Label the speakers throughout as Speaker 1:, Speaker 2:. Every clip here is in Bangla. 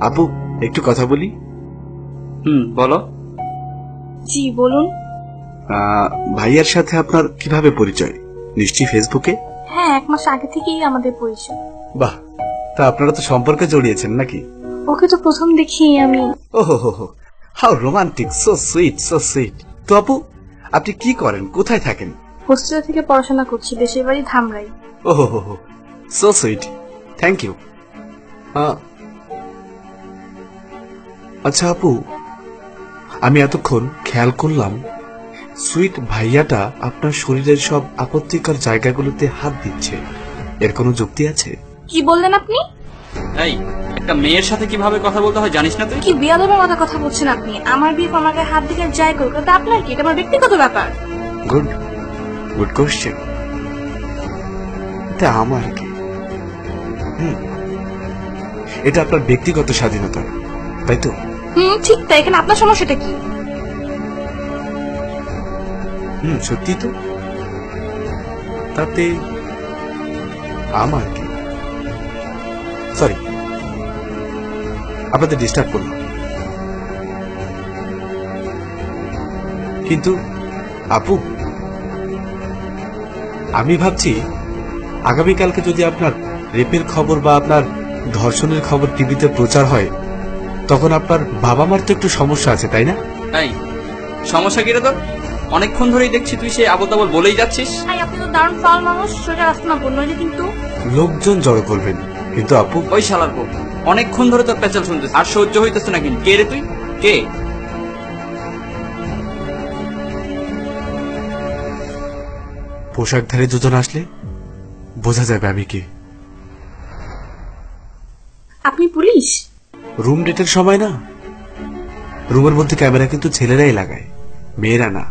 Speaker 1: আপু একটু কথা বলি?
Speaker 2: হুম বলো।
Speaker 3: জি বলুন।
Speaker 1: আহ, ভাইয়ার সাথে আপনার কীভাবে পরিচয়? নিশ্চয়ই ফেসবুকে
Speaker 3: হ্যাঁ এক মাস আগে থেকেই আমাদের পরিচয়।
Speaker 1: বাহ তা আপনারা তো সম্পর্কে জড়িয়েছেন নাকি?
Speaker 3: ওকে তো প্রথম দেখি আমি।
Speaker 1: ওহো হো হো how romantic so sweet so sweet. তো আপু আপনি কি করেন? কোথায় থাকেন?
Speaker 3: হোস্টেল থেকে পড়াশোনা করছি দেশের বাড়ি ধামরাই।
Speaker 1: ওহো হো হো সো সুইট থ্যাংক ইউ। আচ্ছা আপু আমি এতক্ষণ খেয়াল করলাম সুইট ভাইয়াটা আপনার শরীরের সব আপত্তিকর জায়গাগুলোতে হাত দিচ্ছে। এর কোনো যুক্তি আছে?
Speaker 3: কি বললেন আপনি?
Speaker 2: এই একটা মেয়ের সাথে কীভাবে কথা বলতে হয় জানিস না তুই?
Speaker 3: কি বিয়াদবের মতো কথা বলছেন আপনি? আমার বিয়ে গায়ে হাত দিকে যাই করুক এটা আপনার কি? এটা আমার ব্যক্তিগত ব্যাপার।
Speaker 1: গুড গুড কোশ্চেন এটা আমার কি? হুম এটা আপনার ব্যক্তিগত স্বাধীনতা তাই তো?
Speaker 3: হুম, ঠিক তাই। এখানে আপনার সমস্যাটা কি?
Speaker 1: হুম, সত্যি তো। তাতে আমার কি? সরি আপনাদের ডিস্টার্ব করলাম। কিন্তু আপু, আমি ভাবছি আগামীকালকে যদি আপনার রেপের খবর বা আপনার ধর্ষণের খবর টিভিতে প্রচার হয় তখন আপনার বাবা মার তো একটু সমস্যা আছে তাই না?
Speaker 2: তাই সমস্যা কি রে তোর? অনেকক্ষণ ধরেই দেখছি তুই সেই আবল তাবল বলেই যাচ্ছিস।
Speaker 3: ভাই আপনি তো দারুণ ফাল মানুষ সোজা রাস্তা না বলল যে কিন্তু।
Speaker 1: লোকজন জড়ো করবেন কিন্তু আপু
Speaker 2: ওই শালার বউ অনেকক্ষণ ধরে তোর পেঁচাল শুনতেছ আর সহ্য হইতেছে না কিন্তু। কে রে তুই? কে?
Speaker 1: পোশাকধারী দুজন আসলে বোঝা যাবে আমি কি।
Speaker 3: আপনি পুলিশ?
Speaker 1: রুম ডেটের সময় না? রুমের মধ্যে ক্যামেরা কিন্তু ছেলেরাই লাগায়, মেয়েরা না।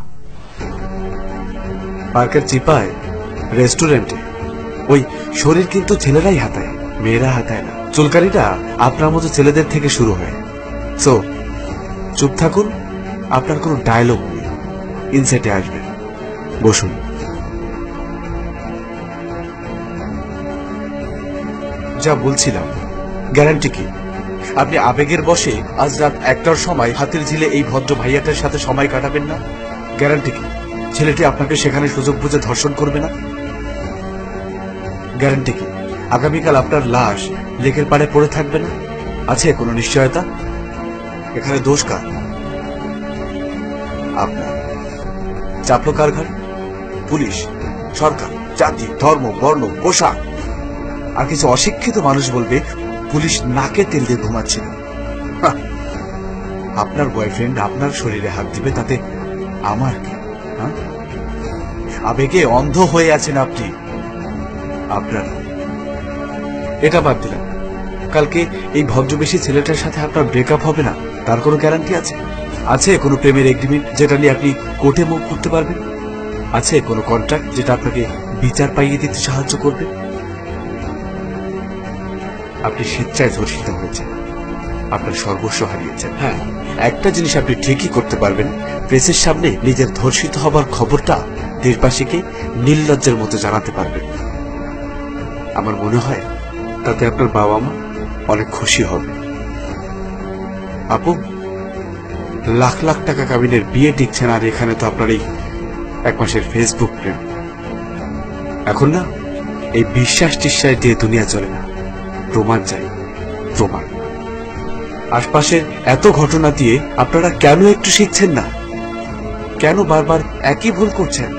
Speaker 1: পার্কের চিপায়, রেস্টুরেন্টে, ওই শরীর কিন্তু ছেলেরাই হাতায়, মেয়েরা হাতায় না। চুলকানিটা আপনার মতো ছেলেদের থেকে শুরু হয়। সো চুপ থাকুন, আপনার কোনো ডায়লগ নেই। ইনসেটে আসবেন। বসুন। যা বলছিলাম গ্যারান্টি কি? আপনি আবেগের বসে আজ রাত একটার সময় হাতির ঝিলে এই ভদ্র ভাইয়াটার সাথে সময় কাটাবেন না? গ্যারান্টি কি? ছেলেটি আপনাকে সেখানে সুযোগ বুঝে ধর্ষণ করবে না? গ্যারান্টি কি? আগামীকাল আপনার লাশ লেকের পাড়ে পড়ে থাকবে না? আছে কোনো নিশ্চয়তা? এখানে দোষ কার? আপনার। চাপলো কার পুলিশ, সরকার, জাতি, ধর্ম, বর্ণ, পোশাক। আর কিছু অশিক্ষিত মানুষ বলবে পুলিশ নাকে তেল দিয়ে ঘুমাচ্ছিল আপনার বয়ফ্রেন্ড আপনার শরীরে হাত দিবে, তাতে আমার কি? আবেগে অন্ধ হয়ে আছেন আপনি। আপনার এটা বাদ দিলাম। কালকে এই ভদ্রবেশী ছেলেটার সাথে আপনার ব্রেকআপ হবে না, তার কোনো গ্যারান্টি আছে? আছে কোনো প্রেমের এগ্রিমেন্ট যেটা নিয়ে আপনি কোর্টে মুখ করতে পারবেন? আছে কোনো কন্ট্রাক্ট যেটা আপনাকে বিচার পাইয়ে দিতে সাহায্য করবে? আপনি স্বেচ্ছায় ধর্ষিত হয়েছেন। আপনার সর্বস্ব হারিয়েছেন। হ্যাঁ। একটা জিনিস আপনি ঠিকই করতে পারবেন প্রেসের সামনে নিজের ধর্ষিত হবার খবরটা দেশবাসীকে নির্লজ্জের মতো জানাতে পারবেন। আমার মনে হয় তাতে আপনার বাবা মা অনেক খুশি হবে। আপু লাখ লাখ টাকা কাবিনের বিয়ে টিকছে না আর এখানে তো আপনার এই এক মাসের ফেসবুক প্রেম। এখন না এই বিশ্বাস টিশ্বাস দিয়ে দুনিয়া চলে না। প্রমাণ চাই, প্রমাণ। আশপাশের এত ঘটনা দিয়ে আপনারা কেন একটু শিখছেন না? কেন বারবার একই ভুল করছেন?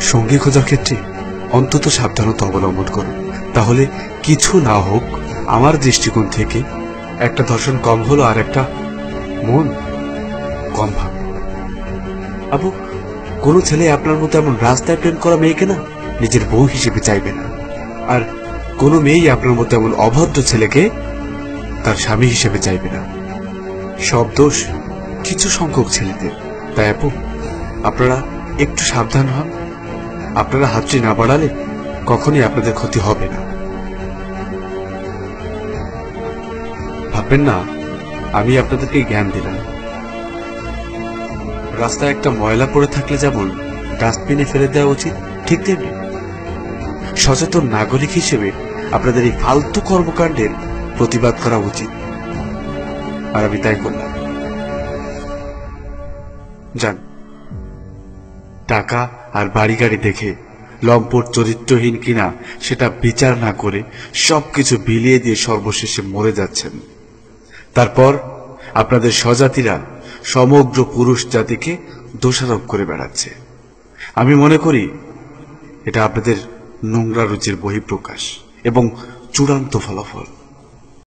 Speaker 1: সঙ্গী খোঁজার ক্ষেত্রে অন্তত সাবধানতা অবলম্বন করুন। তাহলে কিছু না হোক, আমার দৃষ্টিকোণ থেকে একটা ধর্ষণ কম হলো আর একটা মন কম ভাবে। আবু, কোনো ছেলে আপনার মতো এমন রাস্তায় প্রেম করা মেয়েকে না নিজের বউ হিসেবে চাইবে না। আর কোনো মেয়েই আপনার মতো এমন অভদ্র ছেলেকে তার স্বামী হিসেবে চাইবে না। সব দোষ কিছু সংখ্যক ছেলেদের। তাই আপু, আপনারা একটু সাবধান হন। আপনারা হাতটি না বাড়ালে কখনই আপনাদের ক্ষতি হবে না। ভাববেন না, আমি আপনাদেরকে জ্ঞান দিলাম। রাস্তায় একটা ময়লা পড়ে থাকলে যেমন ডাস্টবিনে ফেলে দেওয়া উচিত, ঠিক তেমনি সচেতন নাগরিক হিসেবে আপনাদের এই ফালতু কর্মকাণ্ডের প্রতিবাদ করা উচিত। আর আমি তাই করলাম। যান। টাকা আর বাড়ি গাড়ি দেখে লম্পট চরিত্রহীন কিনা সেটা বিচার না করে সবকিছু বিলিয়ে দিয়ে সর্বশেষে মরে যাচ্ছেন। তারপর আপনাদের স্বজাতিরা সমগ্র পুরুষ জাতিকে দোষারোপ করে বেড়াচ্ছে। আমি মনে করি এটা আপনাদের নোংরা রুচির বহিঃপ্রকাশ। এবং চূড়ান্ত ফলাফল।